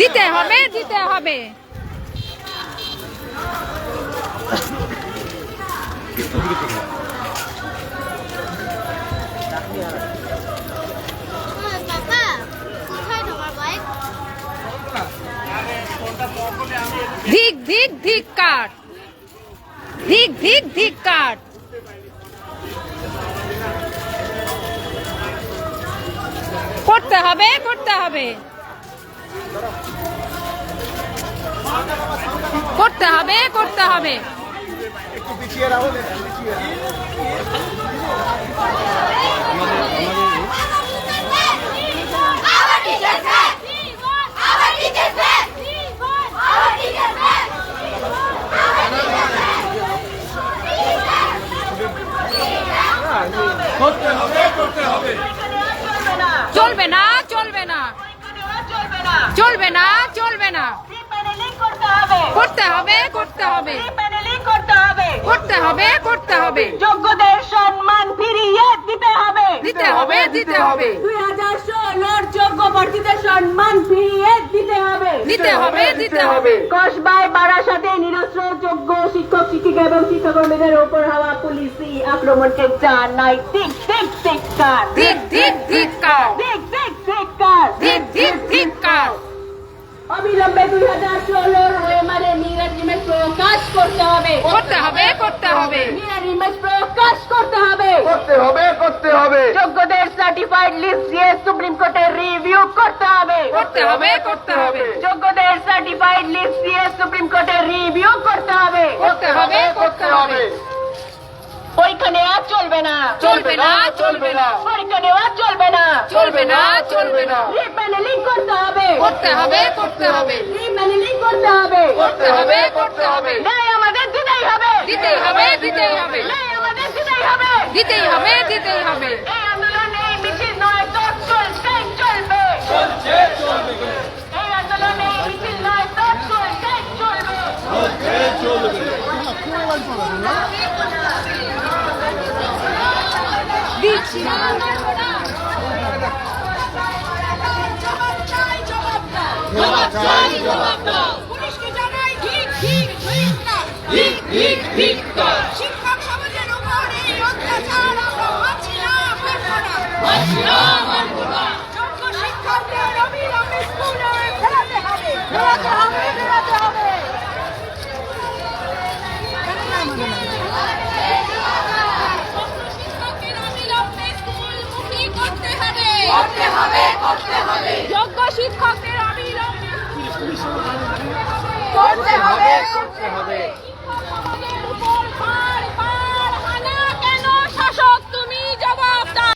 দিতে হবে দিতে হবে। ধিক ধিক ধিক কাট ধিক ধিক ধিক কাট করতে হবে করতে হবে। করতে হবে করতে হবে। আবার টিচার স্যার আবার টিচার স্যার আবার টিচার স্যার চলবে না চলবে না চলবে না। চলবে না। করতে হবে করতে হবে। করতে হবে। করতে হবে যোগ্যদের সম্মান ফিরিয়ে দিতে হবে। দিতে হবে দিতে হবে। দুই হাজার ষোলোর যোগ্য প্রার্থীদের সম্মান ফিরিয়ে দিতে হবে। দিতে হবে দিতে হবে। কসবায় বারাসাতে নিরস্ত্র যোগ্য শিক্ষক শিক্ষিকা এবং শিক্ষাকর্মীদের উপর হওয়া পুলিশি আক্রমণকে জানাই ঠিক ঠিক ঠিক কার ধিক ধিক ধিক কাট ঠিক ঠিক ঠিক কার ধিক ধিক ধিক কাট অবিলম্বে দুই হাজার ষোলোর ওয়েমারে মিরার ইমেজ প্রকাশ করতে হবে। করতে হবে করতে হবে। মিরার ইমেজ প্রকাশ করতে হবে। করতে হবে করতে হবে। যোগ্যদের সার্টিফাইড লিস্ট দিয়ে সুপ্রিম কোর্টে রিভিউ করতে হবে। করতে হবে করতে হবে। যোগ্যদের সার্টিফাইড লিস্ট দিয়ে সুপ্রিম কোর্টে রিভিউ করতে হবে। করতে হবে করতে হবে। পরীক্ষা নেওয়া চলবে না চলবে না। চলবে না। পরীক্ষা নেওয়া চলবে না। চলবে না চলবে না। করতে হবে করতে হবে। করতে হবে করতে হবে। করতে হবে আমাদের দিতেই হবে দিতেই হবে। দিতেই হবে আমাদের দিতেই হবে। দিতেই হবে দিতেই হবে এই শিক্ষক সমাজের উপর এই অত্যাচার আমরা মানছি না মানব না। যোগ্য শিক্ষকদের অবিলম্বে স্কুলে ফেরাতে হবে